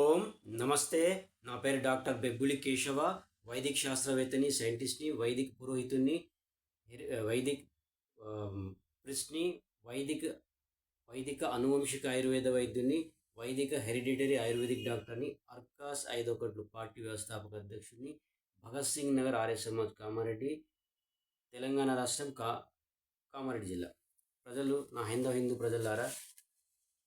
ఓం నమస్తే. నా పేరు డాక్టర్ బెబ్బులి కేశవ వైదిక శాస్త్రవేత్తని సైంటిస్ట్ని వైదిక పురోహితుడిని హెరి- వైదిక్ ప్రిస్ని ప్రిస్ట్ని వైదిక వైదిక అనువంశిక ఆయుర్వేద వైద్యుని వైదిక హెరిడిటరీ ఆయుర్వేదిక్ డాక్టర్ని అర్కాస్ ఐదొకట్లు పార్టీ వ్యవస్థాపక అధ్యక్షుడిని భగత్ సింగ్ నగర్ ఆర్య సమాజ్ కామారెడ్డి తెలంగాణ రాష్ట్రం కా కామారెడ్డి జిల్లా. ప్రజలు నా హిందూ హిందూ ప్రజలారా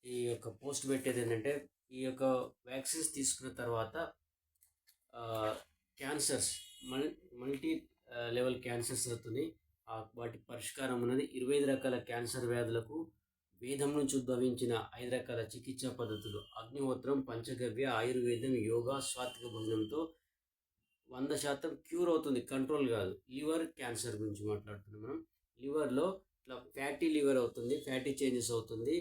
ఈ యొక్క పోస్ట్ పెట్టేది ఏంటంటే ఈ యొక్క వ్యాక్సిన్స్ తీసుకున్న తర్వాత క్యాన్సర్స్ మల్ మల్టీ లెవెల్ క్యాన్సర్స్ అవుతుంది వాటి పరిష్కారం ఉన్నది ఇరవై ఐదు రకాల క్యాన్సర్ వ్యాధులకు వేదం నుంచి ఉద్భవించిన ఐదు రకాల చికిత్సా పద్ధతులు. అగ్నిహోత్రం పంచగవ్య ఆయుర్వేదం యోగా స్వాత్విక భోజనంతో వంద శాతం క్యూర్ అవుతుంది కంట్రోల్ కాదు. లివర్ క్యాన్సర్ గురించి మాట్లాడుతున్నాం మనం. లివర్లో ఇట్లా ఫ్యాటీ లివర్ అవుతుంది ఫ్యాటీ చేంజెస్ అవుతుంది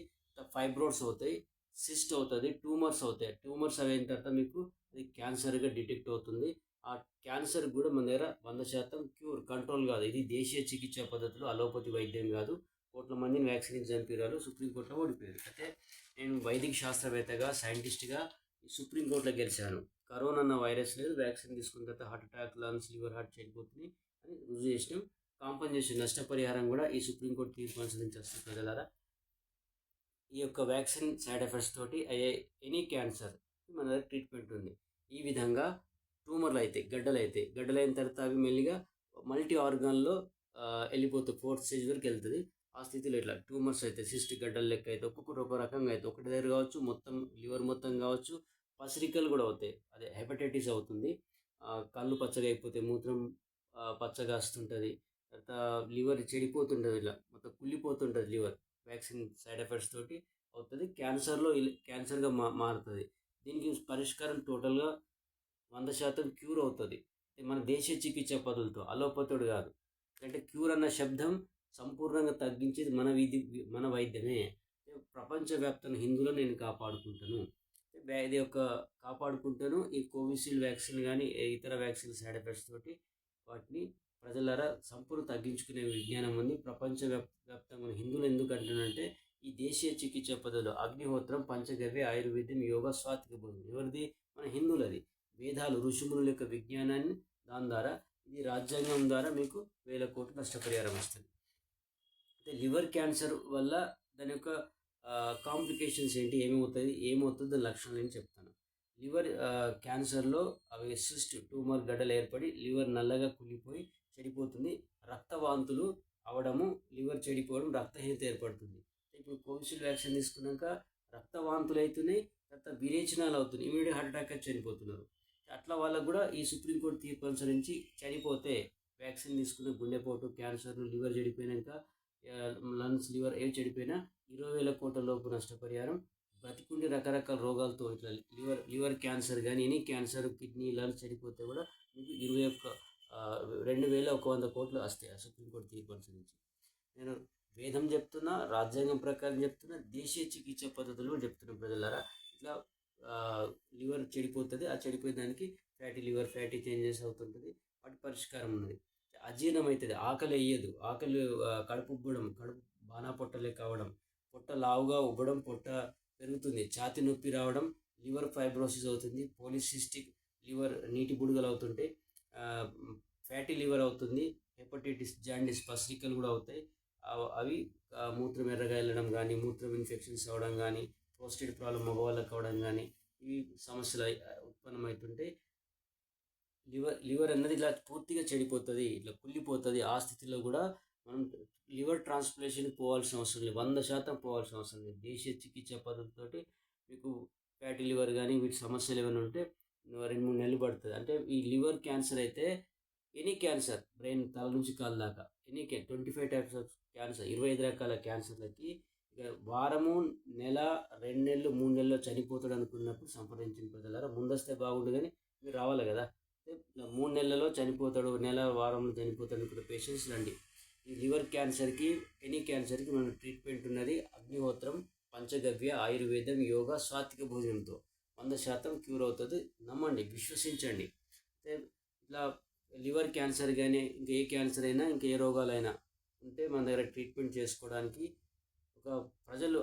ఫైబ్రోడ్స్ అవుతాయి. సిస్ట్ అవుతుంది ట్యూమర్స్ అవుతాయి. ట్యూమర్స్ అయిన తర్వాత మీకు అది క్యాన్సర్గా డిటెక్ట్ అవుతుంది. ఆ క్యాన్సర్ కూడా మన దగ్గర వంద శాతం క్యూర్ కంట్రోల్ కాదు. ఇది దేశీయ చికిత్సా పద్ధతిలో అలోపతి వైద్యం కాదు. కోట్ల మందిని వ్యాక్సిన్ చంపిరారు. సుప్రీంకోర్టులో ఓడిపోయారు. అయితే నేను వైదిక శాస్త్రవేత్తగా సైంటిస్ట్గా సుప్రీంకోర్టులో గెలిచాను. కరోనా అన్న వైరస్ లేదు. వ్యాక్సిన్ తీసుకున్న తర్వాత heart attack lungs liver heart చనిపోతుంది అని రుజువు చేసినాం. కాంపన్సేషన్ నష్టపరిహారం కూడా ఈ సుప్రీంకోర్టు తీర్పు అనుసరించి వస్తుంది ప్రజలారా. ఈ యొక్క వ్యాక్సిన్ సైడ్ ఎఫెక్ట్స్ తోటి అయ్యే ఎనీ క్యాన్సర్ మన దగ్గర ట్రీట్మెంట్ ఉంది. ఈ విధంగా ట్యూమర్లు అవుతాయి గడ్డలు అవుతాయి గడ్డలు అయిన తర్వాత అవి మెల్లిగా మల్టీ ఆర్గాన్లో వెళ్ళిపోతుంది ఫోర్త్ స్టేజ్ వరకు వెళ్తుంది. ఆ స్థితిలో ఇట్లా ట్యూమర్స్ అయితే సిస్ట్ గడ్డలు లెక్క అయితే ఒక్కొక్కటి ఒక రకంగా అయితే ఒకటి దగ్గర కావచ్చు మొత్తం లివర్ మొత్తం కావచ్చు పసిరికలు కూడా అవుతాయి. అదే హెపటైటిస్ అవుతుంది. కళ్ళు పచ్చగా అయిపోతే మూత్రం పచ్చగా వస్తుంటుంది. తర్వాత లివర్ చెడిపోతుంటుంది ఇలా మొత్తం కుళ్ళిపోతుంటుంది లివర్. వ్యాక్సిన్ సైడ్ ఎఫెక్ట్స్ తోటి అవుతుంది. క్యాన్సర్లో క్యాన్సర్గా మా మారుతుంది. దీనికి పరిష్కారం టోటల్గా వంద శాతం క్యూర్ అవుతుంది. మన దేశీయ చికిత్స పద్ధతులతో అలోపతుడు కాదు. అంటే క్యూర్ అన్న శబ్దం సంపూర్ణంగా తగ్గించేది మన విధి మన వైద్యమే. ప్రపంచవ్యాప్తంగా హిందువులను నేను కాపాడుకుంటాను. ఇది ఒక కాపాడుకుంటాను. ఈ కోవిషీల్డ్ వ్యాక్సిన్ కానీ ఇతర వ్యాక్సిన్ సైడ్ ఎఫెక్ట్స్ తోటి వాటిని ప్రజలారా సంపూర్ణ తగ్గించుకునే విజ్ఞానం ఉంది. ప్రపంచ వ్యాప్తంగా హిందువులు ఎందుకు అంటున్నారంటే ఈ దేశీయ చికిత్స పద్ధతులు అగ్నిహోత్రం పంచగవ్య ఆయుర్వేదం యోగ స్వాతిక బోధం ఎవరిది? మన హిందువులది. వేదాలు ఋషిమునుల యొక్క విజ్ఞానాన్ని దాని ద్వారా ఇది రాజ్యాంగం ద్వారా మీకు వేల కోట్ల నష్టపరిహారం వస్తుంది. అయితే లివర్ క్యాన్సర్ వల్ల దాని యొక్క కాంప్లికేషన్స్ ఏంటి? ఏమవుతుంది ఏమవుతుంది దాని లక్షణాలు ఏంటి చెప్తాను. లివర్ క్యాన్సర్లో అవి సిస్ట్ ట్యూమర్ గడ్డలు ఏర్పడి లివర్ నల్లగా కుళ్ళిపోయి చెడిపోతుంది. రక్తవాంతులు అవడము లివర్ చెడిపోవడం రక్తహీనత ఏర్పడుతుంది. ఇప్పుడు కోవిషీల్డ్ వ్యాక్సిన్ తీసుకున్నాక రక్తవాంతులు అవుతున్నాయి తర్వాత విరేచనాలు అవుతున్నాయి. ఇమీడియట్ హార్ట్ అటాక్ చనిపోతున్నారు. అట్లా వాళ్ళకు కూడా ఈ సుప్రీంకోర్టు తీర్పు అనుసరించి చనిపోతే వ్యాక్సిన్ తీసుకున్న గుండెపోటు క్యాన్సర్ లివర్ చెడిపోయినాక లంగ్స్ లివర్ ఏవి చెడిపోయినా ఇరవై వేల కోట్ల లోపు నష్టపరిహారం. బ్రతికుండి రకరకాల రోగాలతో ఇట్లా లివర్ లివర్ క్యాన్సర్ కానీ ఎనీ క్యాన్సర్ కిడ్నీ లంగ్స్ చెడిపోతే కూడా మీకు ఇరవై ఒక్క రెండు వేల ఒక వంద కోట్లు వస్తాయి ఆ సుప్రీంకోర్టు తీర్పు అనుసరించి. నేను వేదం చెప్తున్నా రాజ్యాంగం ప్రకారం చెప్తున్నా దేశీయ చికిత్స పద్ధతులు కూడా చెప్తున్నా ప్రజలారా. ఇట్లా లివర్ చెడిపోతుంది ఆ చెడిపోయే దానికి ఫ్యాటీ లివర్ ఫ్యాటీ చేంజెస్ అవుతుంటుంది వాటి పరిష్కారం ఉన్నది. అజీర్ణం అవుతుంది ఆకలి వేయదు. ఆకలి కడుపు ఉబ్బడం కడుపు బాణా పొట్టలే కావడం పొట్ట లావుగా ఉబ్బడం పొట్ట పెరుగుతుంది. ఛాతి నొప్పి రావడం లివర్ ఫైబ్రోసిస్ అవుతుంది పోలిసిస్టిక్ లివర్ నీటి బుడగలు అవుతుంటే ఫ్యాటీ లివర్ అవుతుంది హెపటైటిస్ జాండిస్ పసిరికలు కూడా అవుతాయి. అవి మూత్రం ఎర్రగా వెళ్ళడం కానీ మూత్రం ఇన్ఫెక్షన్స్ అవ్వడం కానీ ప్రోస్టేట్ ప్రాబ్లం మగవాళ్ళకి అవ్వడం కానీ ఇవి సమస్యలు ఉత్పన్నమవుతుంటే లివర్ లివర్ అన్నది ఇట్లా పూర్తిగా చెడిపోతుంది ఇట్లా కుళ్ళిపోతుంది. ఆ స్థితిలో కూడా మనం లివర్ ట్రాన్స్ప్లేషన్ పోవాల్సిన అవసరం లేదు. వంద శాతం పోవాల్సిన అవసరం లేదు. దేశీయ చికిత్స పద్ధతితోటి మీకు ఫ్యాటీ లివర్ కానీ వీటి సమస్యలు ఏమైనా ఉంటే రెండు మూడు నెలలు పడుతుంది. అంటే ఈ లివర్ క్యాన్సర్ అయితే ఎనీ క్యాన్సర్ బ్రెయిన్ తల నుంచి కాలు దాకా any twenty five types of cancer ఇరవై ఐదు రకాల క్యాన్సర్లకి ఇక వారము నెల రెండు నెలలు మూడు నెలలు చనిపోతాడు అనుకున్నప్పుడు సంప్రదించిన ప్రజలారా ముందస్తే బాగుండు కానీ మీరు రావాలి కదా. మూడు నెలలలో చనిపోతాడు నెల వారంలో చనిపోతాడు అనుకున్న పేషెంట్స్ రండి ఈ లివర్ క్యాన్సర్కి ఎనీ క్యాన్సర్కి మన ట్రీట్మెంట్ ఉన్నది అగ్నిహోత్రం పంచగవ్య ఆయుర్వేదం యోగా సాత్విక భోజనంతో. వంద శాతం క్యూర్ అవుతుంది. నమ్మండి విశ్వసించండి. ఇట్లా లివర్ క్యాన్సర్ కానీ ఇంకా ఏ క్యాన్సర్ అయినా ఇంకా ఏ రోగాలైనా ఉంటే మన దగ్గర ట్రీట్మెంట్ చేసుకోవడానికి ఒక ప్రజలు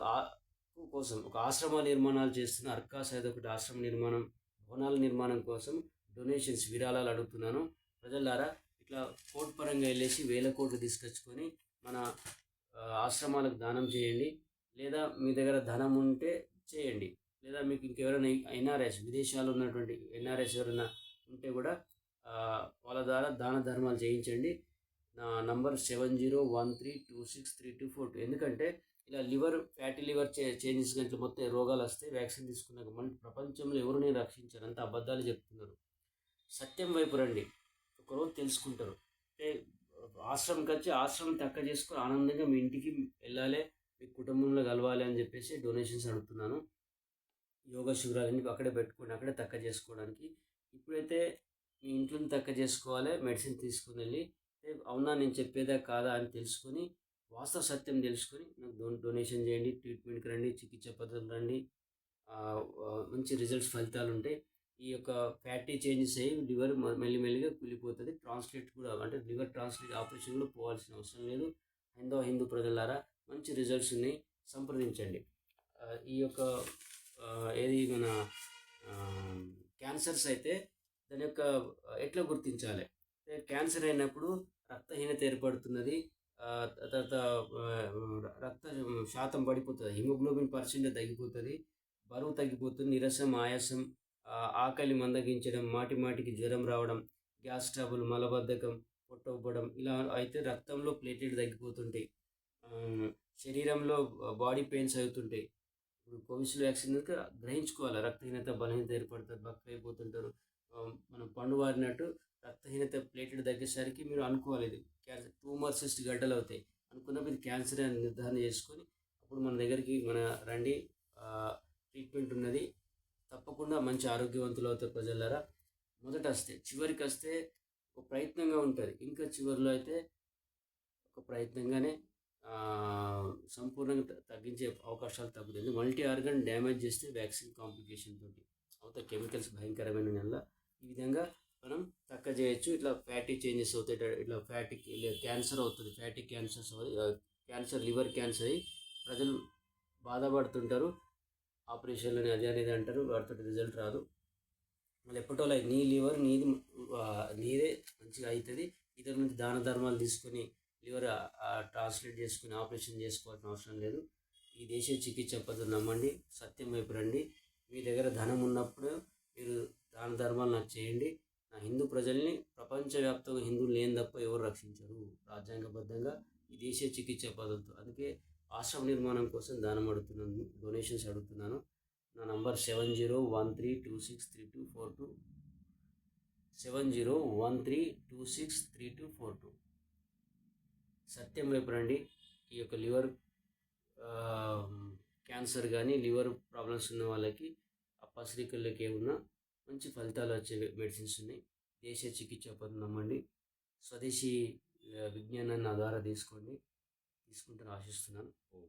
కోసం ఒక ఆశ్రమ నిర్మాణాలు చేస్తున్న అర్కాస్ అయితే ఒకటి ఆశ్రమ నిర్మాణం భవనాల నిర్మాణం కోసం డొనేషన్స్ విరాళాలు అడుగుతున్నాను. ప్రజలారా ఇట్లా కోర్టు పరంగా వెళ్ళేసి వేల కోట్లు తీసుకొచ్చుకొని మన ఆశ్రమాలకు దానం చేయండి. లేదా మీ దగ్గర ధనం ఉంటే చేయండి. లేదా మీకు ఇంకెవరైనా ఎన్ఆర్ఎస్ విదేశాల్లో ఉన్నటువంటి ఎన్ఆర్ఎస్ ఎవరైనా ఉంటే కూడా వాళ్ళ ద్వారా దాన ధర్మాలు చేయించండి. నా number seven zero one three two six three two four two. ఎందుకంటే ఇలా లివర్ ఫ్యాటీ లివర్ చే చేంజెస్ గంటలు మొత్తం రోగాలు వస్తాయి వ్యాక్సిన్ తీసుకున్నాక మన ప్రపంచంలో ఎవరిని రక్షించారు అంత అబద్ధాలు చెప్తున్నారు. సత్యం వైపు రండి. ఒకరోజు తెలుసుకుంటారు. అంటే ఆశ్రమంకి వచ్చి ఆశ్రమం తక్క చేసుకుని ఆనందంగా మీ ఇంటికి వెళ్ళాలి మీ కుటుంబంలో కలవాలి అని చెప్పేసి డొనేషన్స్ అడుగుతున్నాను. యోగ శిబిరాలన్నీ అక్కడే పెట్టుకొని అక్కడే తక్క చేసుకోవడానికి. ఇప్పుడైతే మీ ఇంట్లో తక్క చేసుకోవాలి మెడిసిన్ తీసుకుని వెళ్ళి అవునా నేను చెప్పేదా కాదా అని తెలుసుకొని వాస్తవ సత్యం తెలుసుకొని నాకు డో డొనేషన్ చేయండి ట్రీట్మెంట్కి రండి చికిత్స పద్ధతులు రండి మంచి రిజల్ట్స్ ఫలితాలు ఉంటాయి ఈ యొక్క ఫ్యాటీ చేంజెస్ అయ్యి లివర్ మెల్లిమెల్లిగా కూలిపోతుంది. ట్రాన్స్లేట్ కూడా అంటే లివర్ ట్రాన్స్లేట్ ఆపరేషన్ కూడా పోవాల్సిన అవసరం లేదు. హిందో హిందూ ప్రజలారా మంచి రిజల్ట్స్ ఉన్నాయి సంప్రదించండి. ఈ యొక్క ఏది మన క్యాన్సర్స్ అయితే దాని యొక్క ఎట్లా గుర్తించాలి? క్యాన్సర్ అయినప్పుడు రక్తహీనత ఏర్పడుతున్నది తర్వాత రక్త శాతం పడిపోతుంది హిమోగ్లోబిన్ పర్సెంటేజ్ తగ్గిపోతుంది బరువు తగ్గిపోతుంది నిరసం ఆయాసం ఆకలి మందగించడం మాటి మాటికి జ్వరం రావడం గ్యాస్ ట్రబుల్ మలబద్ధకం పొట్టవ్వడం ఇలా అయితే రక్తంలో ప్లేటెడ్ తగ్గిపోతుంటాయి. శరీరంలో బాడీ పెయిన్స్ అవుతుంటాయి. ఇప్పుడు కోవిషీల్డ్ వ్యాక్సిన్ కనుక గ్రహించుకోవాలి. రక్తహీనత బలహీనత ఏర్పడుతుంది బక్క అయిపోతుంటారు. మనం పండు వారినట్టు రక్తహీనత ప్లేటెడ్ తగ్గేసరికి మీరు అనుకోవాలి ఇది. క్యాన్సర్ ట్యూమర్ సిస్ట్ గడ్డలు అవుతాయి. అనుకున్నప్పుడు ఇది క్యాన్సర్ అని నిర్ధారణ చేసుకొని అప్పుడు మన దగ్గరికి మన రండి. ట్రీట్మెంట్ ఉన్నది. తప్పకుండా మంచి ఆరోగ్యవంతులు అవుతారు ప్రజలారా. మొదట వస్తే చివరికి వస్తే ఒక ప్రయత్నంగా ఉంటుంది. ఇంకా చివరిలో అయితే ఒక ప్రయత్నంగానే సంపూర్ణంగా తగ్గించే అవకాశాలు తగ్గుతుంది. మల్టీ ఆర్గన్ డ్యామేజ్ చేస్తే వ్యాక్సిన్ కాంప్లికేషన్ తోటి అవుతా కెమికల్స్ భయంకరమైన వల్ల ఈ విధంగా మనం తక్క చేయొచ్చు. ఇట్లా ఫ్యాటీ చేంజెస్ అవుతాయి. ఇట్లా- ఫ్యాటీ క్యాన్సర్ అవుతుంది. Fatty cancers cancer liver cancer అయ్యి ప్రజలు బాధపడుతుంటారు. ఆపరేషన్లని అది అనేది అంటారు. వాటితో రిజల్ట్ రాదు. మళ్ళీ ఎప్పటోలా నీ లివర్ నీది నీదే మంచిగా అవుతుంది ఇతర నుంచి దాన ధర్మాలు తీసుకొని లివర్ ట్రాన్స్లేట్ చేసుకుని ఆపరేషన్ చేసుకోవాల్సిన అవసరం లేదు. ఈ దేశీయ చికిత్స పద్ధతి నమ్మండి సత్యం వైపు రండి. మీ దగ్గర ధనం ఉన్నప్పుడు మీరు దాన ధర్మాలు నాకు చేయండి. నా హిందూ ప్రజల్ని ప్రపంచవ్యాప్తంగా హిందువులు లేని తప్ప ఎవరు రక్షించరు. రాజ్యాంగబద్ధంగా ఈ దేశీయ చికిత్స పద్ధతి అందుకే ఆశ్రమ నిర్మాణం కోసం దానం అడుగుతున్నాను డొనేషన్స్ అడుగుతున్నాను. నా number seven zero one three two six three two four two seven zero one three two six three two four two. సత్యం వైపు రండి. ఈ యొక్క లివర్ క్యాన్సర్ కానీ లివర్ ప్రాబ్లమ్స్ ఉన్న వాళ్ళకి ఆ పసిరికల్లోకి ఏమున్నా మంచి ఫలితాలు వచ్చే మెడిసిన్స్ ఉన్నాయి. దేశీయ చికిత్స పద్ధతి నమ్మండి. స్వదేశీ విజ్ఞానాన్ని నా ద్వారా తీసుకోండి. తీసుకుంటాను ఆశిస్తున్నాను. ఓ.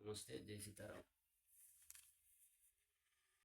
నమస్తే. జై సీతారాం.